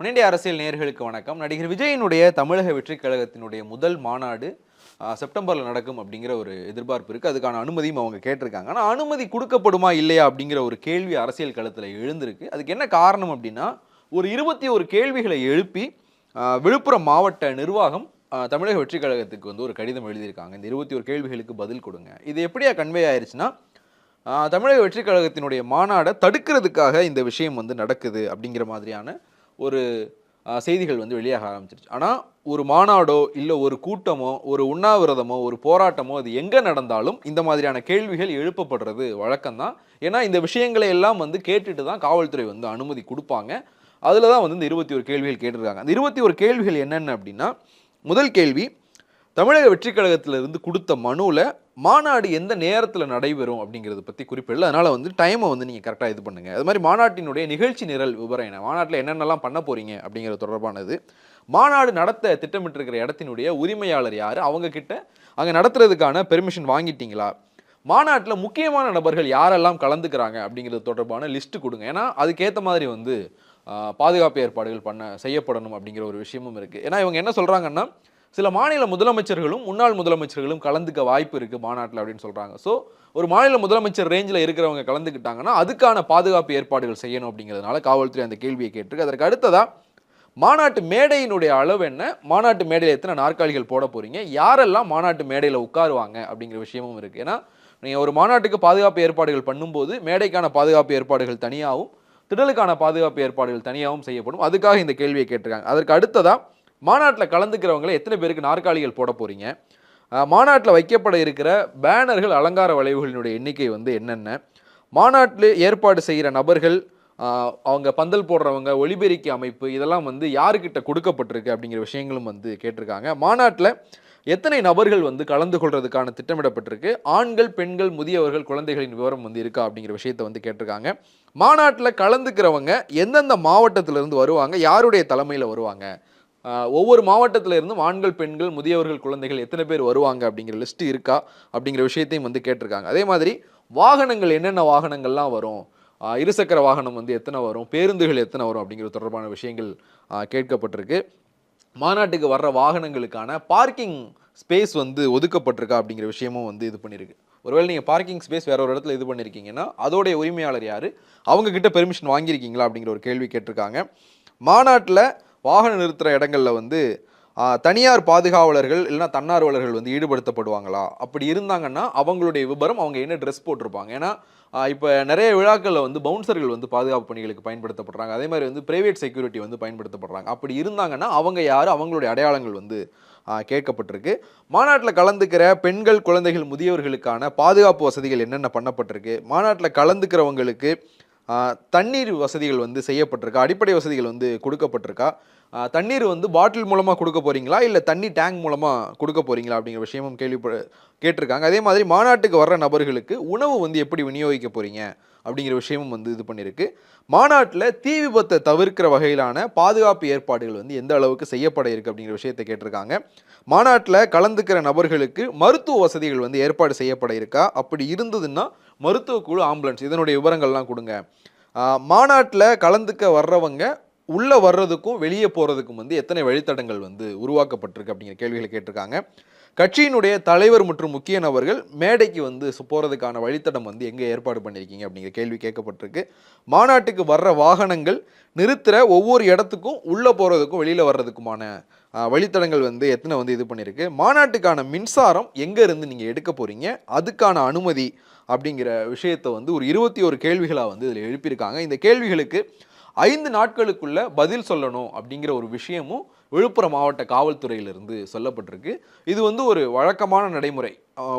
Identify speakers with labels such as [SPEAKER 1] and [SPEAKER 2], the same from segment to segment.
[SPEAKER 1] முன்னிண்டிய அரசியல் நேர்களுக்கு வணக்கம். நடிகர் விஜயினுடைய தமிழக வெற்றிக் கழகத்தினுடைய முதல் மாநாடு செப்டம்பரில் நடக்கும் அப்படிங்கிற ஒரு எதிர்பார்ப்பு இருக்குது அதுக்கான அனுமதியும் அவங்க கேட்டிருக்காங்க. ஆனால் அனுமதி கொடுக்கப்படுமா இல்லையா அப்படிங்கிற ஒரு கேள்வி அரசியல் களத்தில் எழுந்திருக்கு. அதுக்கு என்ன காரணம் அப்படின்னா ஒரு இருபத்தி ஒரு கேள்விகளை எழுப்பி விழுப்புரம் மாவட்ட நிர்வாகம் தமிழக வெற்றிக் கழகத்துக்கு வந்து ஒரு கடிதம் எழுதியிருக்காங்க. இந்த இருபத்தி ஒரு கேள்விகளுக்கு பதில் கொடுங்க. இது எப்படியா கன்வே ஆயிருச்சுன்னா தமிழக வெற்றிக் கழகத்தினுடைய மாநாடை தடுக்கிறதுக்காக இந்த விஷயம் வந்து நடக்குது அப்படிங்கிற மாதிரியான ஒரு செய்திகள் வந்து வெளியாக ஆரம்பிச்சிருச்சு. ஆனால் ஒரு மாநாடோ இல்லை ஒரு கூட்டமோ ஒரு உண்ணாவிரதமோ ஒரு போராட்டமோ அது எங்கே நடந்தாலும் இந்த மாதிரியான கேள்விகள் எழுப்பப்படுறது வழக்கம்தான். ஏன்னா இந்த விஷயங்களை எல்லாம் வந்து கேட்டுட்டு தான் காவல்துறை வந்து அனுமதி கொடுப்பாங்க. அதில் தான் வந்து இந்த இருபத்தி ஒரு கேள்விகள் கேட்டிருக்காங்க. அந்த இருபத்தி ஒரு கேள்விகள் என்னென்ன அப்படின்னா முதல் கேள்வி தமிழக வெற்றிக் கழகத்திலிருந்து கொடுத்த மனுவில் மாநாடு எந்த நேரத்தில் நடைபெறும் அப்படிங்கிறத பற்றி குறிப்பிடல. அதனால் வந்து டைமை வந்து நீங்கள் கரெக்டாக இது பண்ணுங்கள் அது மாதிரி மாநாட்டினுடைய நிகழ்ச்சி நிரல் விவரம் என்ன மாநாட்டில் என்னென்னலாம் பண்ண போகிறீங்க அப்படிங்கிறது தொடர்பானது. மாநாடு நடத்த திட்டமிட்டிருக்கிற இடத்தினுடைய உரிமையாளர் யார்? அவங்கக்கிட்ட அங்கே நடத்துறதுக்கான பெர்மிஷன் வாங்கிட்டீங்களா? மாநாட்டில் முக்கியமான நபர்கள் யாரெல்லாம் கலந்துக்கிறாங்க அப்படிங்கிறது தொடர்பான லிஸ்ட்டு கொடுங்க. ஏன்னா அதுக்கேற்ற மாதிரி வந்து பாதுகாப்பு ஏற்பாடுகள் பண்ண செய்யப்படணும் அப்படிங்கிற ஒரு விஷயமும் இருக்குது ஏன்னா இவங்க என்ன சொல்கிறாங்கன்னா சில மாநில முதலமைச்சர்களும் முன்னாள் முதலமைச்சர்களும் கலந்துக்க வாய்ப்பு இருக்குது மாநாட்டில் அப்படின்னு சொல்கிறாங்க ஸோ ஒரு மாநில முதலமைச்சர் ரேஞ்சில் இருக்கிறவங்க கலந்துக்கிட்டாங்கன்னா அதுக்கான பாதுகாப்பு ஏற்பாடுகள் செய்யணும் அப்படிங்கிறதுனால காவல்துறை அந்த கேள்வியை கேட்டிருக்கு. அதற்கு அடுத்ததாக மாநாட்டு மேடையினுடைய அளவு என்ன? மாநாட்டு மேடையில் எத்தனை நாற்காலிகள் போட போகிறீங்க யாரெல்லாம் மாநாட்டு மேடையில் உட்காருவாங்க அப்படிங்கிற விஷயமும் இருக்குது ஏன்னா நீங்கள் ஒரு மாநாட்டுக்கு பாதுகாப்பு ஏற்பாடுகள் பண்ணும்போது மேடைக்கான பாதுகாப்பு ஏற்பாடுகள் தனியாகவும் திடலுக்கான பாதுகாப்பு ஏற்பாடுகள் தனியாகவும் செய்யப்படும். அதுக்காக இந்த கேள்வியை கேட்டிருக்காங்க. அதற்கு அடுத்ததாக மாநாட்டில் கலந்துக்கிறவங்களை எத்தனை பேருக்கு நாற்காலிகள் போட போகிறீங்க மாநாட்டில் வைக்கப்பட இருக்கிற பேனர்கள் அலங்கார வளைவுகளினுடைய எண்ணிக்கை வந்து என்னென்ன? மாநாட்டில் ஏற்பாடு செய்கிற நபர்கள் அவங்க பந்தல் போடுறவங்க ஒலிபெருக்கி அமைப்பு இதெல்லாம் வந்து யாருக்கிட்ட கொடுக்கப்பட்டிருக்கு அப்படிங்கிற விஷயங்களும் வந்து கேட்டிருக்காங்க. மாநாட்டில் எத்தனை நபர்கள் வந்து கலந்து கொள்றதுக்கான திட்டமிடப்பட்டிருக்கு? ஆண்கள் பெண்கள் முதியவர்கள் குழந்தைகளின் விவரம் வந்து இருக்கா அப்படிங்கிற விஷயத்தை வந்து கேட்டிருக்காங்க. மாநாட்டில் கலந்துக்கிறவங்க எந்தெந்த மாவட்டத்திலிருந்து வருவாங்க? யாருடைய தலைமையில் வருவாங்க? ஒவ்வொரு மாவட்டத்தில் இருந்தும் ஆண்கள் பெண்கள் முதியவர்கள் குழந்தைகள் எத்தனை பேர் வருவாங்க அப்படிங்கிற லிஸ்ட் இருக்கா அப்படிங்கிற விஷயத்தையும் வந்து கேட்டிருக்காங்க. அதே மாதிரி வாகனங்கள் என்னென்ன வாகனங்கள்லாம் வரும்? இருசக்கர வாகனம் வந்து எத்தனை வரும்? பேருந்துகள் எத்தனை வரும் அப்படிங்கிற தொடர்பான விஷயங்கள் கேட்கப்பட்டிருக்கு. மாநாட்டுக்கு வர்ற வாகனங்களுக்கான பார்க்கிங் ஸ்பேஸ் வந்து ஒதுக்கப்பட்டிருக்கா அப்படிங்கிற விஷயமும் வந்து இது பண்ணியிருக்கு. ஒருவேளை நீங்கள் பார்க்கிங் ஸ்பேஸ் வேற ஒரு இடத்துல இது பண்ணியிருக்கீங்கன்னா அதோடைய உரிமையாளர் யார்? அவங்கக்கிட்ட பெர்மிஷன் வாங்கியிருக்கீங்களா அப்படிங்கிற ஒரு கேள்வி கேட்டிருக்காங்க. மாநாட்டில் வாகனம் நிறுத்துகிற இடங்களில் வந்து தனியார் பாதுகாவலர்கள் இல்லைன்னா தன்னார்வலர்கள் வந்து ஈடுபடுத்தப்படுவாங்களா? அப்படி இருந்தாங்கன்னா அவங்களுடைய விபரம் அவங்க என்ன ட்ரெஸ் போட்டிருப்பாங்க? ஏன்னா இப்போ நிறைய விழாக்களில் வந்து பவுன்சர்கள் வந்து பாதுகாப்பு பணிகளுக்கு பயன்படுத்தப்படுறாங்க. அதே மாதிரி வந்து பிரைவேட் செக்யூரிட்டி வந்து பயன்படுத்தப்படுறாங்க. அப்படி இருந்தாங்கன்னா அவங்க யார்? அவங்களுடைய அடையாளங்கள் வந்து கேட்கப்பட்டிருக்கு. மாநாட்டில் கலந்துக்கிற பெண்கள் குழந்தைகள் முதியவர்களுக்கான பாதுகாப்பு வசதிகள் என்னென்ன பண்ணப்பட்டிருக்கு? மாநாட்டில் கலந்துக்கிறவங்களுக்கு தண்ணீர் வசதிகள் வந்து செய்யப்பட்டிருக்கா? அடிப்படை வசதிகள் வந்து கொடுக்கப்பட்டிருக்கா? தண்ணீர் வந்து பாட்டில் மூலமாக கொடுக்க போகிறீங்களா இல்லை தண்ணி டேங்க் மூலமாக கொடுக்க போகிறீங்களா அப்படிங்கிற விஷயமும் கேள்விப்ப கேட்டிருக்காங்க. அதே மாதிரி மாநாட்டுக்கு வர்ற நபர்களுக்கு உணவு வந்து எப்படி விநியோகிக்க போகிறீங்க அப்படிங்கிற விஷயமும் வந்து இது பண்ணியிருக்கு. மாநாட்டில் தீ விபத்தை தவிர்க்கிற வகையிலான பாதுகாப்பு ஏற்பாடுகள் வந்து எந்த அளவுக்கு செய்யப்பட இருக்கு? அப்படிங்கிற விஷயத்தை கேட்டிருக்காங்க. மாநாட்டில் கலந்துக்கிற நபர்களுக்கு மருத்துவ வசதிகள் வந்து ஏற்பாடு செய்யப்பட இருக்கா? அப்படி இருந்ததுன்னா மருத்துவ குழு ஆம்புலன்ஸ் இதனுடைய விவரங்கள்லாம் கொடுங்க. மாநாட்டில் கலந்துக்க வர்றவங்க உள்ளே வர்றதுக்கும் வெளியே போகிறதுக்கும் வந்து எத்தனை வழித்தடங்கள் வந்து உருவாக்கப்பட்டிருக்கு அப்படிங்கிற கேள்விகளை கேட்டிருக்காங்க. கட்சியினுடைய தலைவர் மற்றும் முக்கிய நபர்கள் மேடைக்கு வந்து போகிறதுக்கான வழித்தடம் வந்து எங்கே ஏற்பாடு பண்ணியிருக்கீங்க அப்படிங்கிற கேள்வி கேட்கப்பட்டிருக்கு. மாநாட்டுக்கு வர்ற வாகனங்கள் நிறுத்துகிற ஒவ்வொரு இடத்துக்கும் உள்ளே போகிறதுக்கும் வெளியில் வர்றதுக்குமான வழித்தடங்கள் வந்து எத்தனை வந்து இது பண்ணியிருக்கு? மாநாட்டுக்கான மின்சாரம் எங்கேருந்து நீங்கள் எடுக்க போகிறீங்க அதுக்கான அனுமதி அப்படிங்கிற விஷயத்தை வந்து ஒரு இருபத்தி ஒரு கேள்விகளாக வந்து இதில் எழுப்பியிருக்காங்க. இந்த கேள்விகளுக்கு ஐந்து நாட்களுக்குள்ள பதில் சொல்லணும் அப்படிங்கிற ஒரு விஷயமும் விழுப்புரம் மாவட்ட காவல்துறையிலிருந்து சொல்லப்பட்டிருக்கு. இது வந்து ஒரு வழக்கமான நடைமுறை.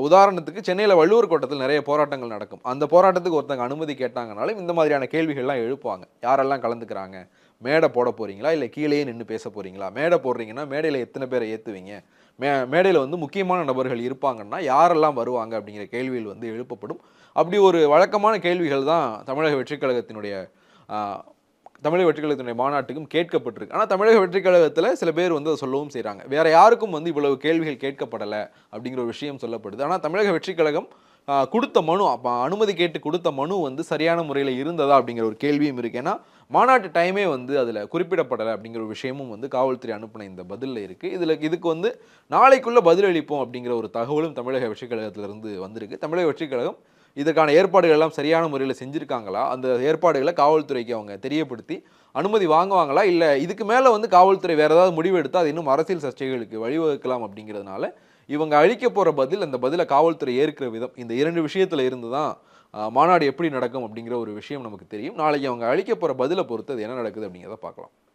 [SPEAKER 1] உதாரணத்துக்கு சென்னையில் வள்ளுவர் கோட்டத்தில் நிறைய போராட்டங்கள் நடக்கும். அந்த போராட்டத்துக்கு ஒருத்தங்க அனுமதி கேட்டாங்கனாலும் இந்த மாதிரியான கேள்விகள்லாம் எழுப்புவாங்க. யாரெல்லாம் கலந்துக்கிறாங்க? மேடை போட போகிறீங்களா இல்லை கீழேயே நின்று பேச போகிறீங்களா மேடை போடுறீங்கன்னா மேடையில் எத்தனை பேரை ஏற்றுவீங்க மே மேடையில் வந்து முக்கியமான நபர்கள் இருப்பாங்கன்னா யாரெல்லாம் வருவாங்க அப்படிங்கிற கேள்விகள் வந்து எழுப்பப்படும். அப்படி ஒரு வழக்கமான கேள்விகள் தான் தமிழக வெற்றிக் கழகத்தினுடைய தமிழக வெற்றிக் கழகத்தினுடைய மாநாட்டுக்கும் கேட்கப்பட்டிருக்கு. ஆனால் தமிழக வெற்றிக் கழகத்தில் சில பேர் வந்து அதை சொல்லவும் செய்கிறாங்க வேறு யாருக்கும் வந்து இவ்வளவு கேள்விகள் கேட்கப்படலை அப்படிங்கிற ஒரு விஷயம் சொல்லப்படுது. ஆனால் தமிழக வெற்றிக் கழகம் கொடுத்த மனு அப்போ அனுமதி கேட்டு கொடுத்த மனு வந்து சரியான முறையில் இருந்ததா அப்படிங்கிற ஒரு கேள்வியும் இருக்கு. ஏன்னா மாநாட்டு டைமே வந்து அதில் குறிப்பிடப்படலை அப்படிங்கிற ஒரு விஷயமும் வந்து காவல்துறை அனுப்பின இந்த பதிலில் இருக்குது இதில் இதுக்கு வந்து நாளைக்குள்ளே பதிலளிப்போம் அப்படிங்கிற ஒரு தகவலும் தமிழக வெற்றிக் கழகத்திலிருந்து வந்திருக்கு. தமிழக வெற்றிக் கழகம் இதற்கான ஏற்பாடுகள் எல்லாம் சரியான முறையில் செஞ்சுருக்காங்களா? அந்த ஏற்பாடுகளை காவல்துறைக்கு அவங்க தெரியப்படுத்தி அனுமதி வாங்குவாங்களா? இல்லை இதுக்கு மேலே வந்து காவல்துறை வேறு ஏதாவது முடிவு எடுத்தால் அது இன்னும் அரசியல் சர்ச்சைகளுக்கு வழிவகுக்கலாம் அப்படிங்கிறதுனால இவங்க அழிக்க போகிற பதில் அந்த பதிலை காவல்துறை ஏற்கிற விதம் இந்த இரண்டு விஷயத்தில் இருந்து தான் மாநாடு எப்படி நடக்கும் அப்படிங்கிற ஒரு விஷயம் நமக்கு தெரியும். நாளைக்கு அவங்க அழிக்க போகிற பதிலை பொறுத்து அது என்ன நடக்குது அப்படிங்கிறத பார்க்கலாம்.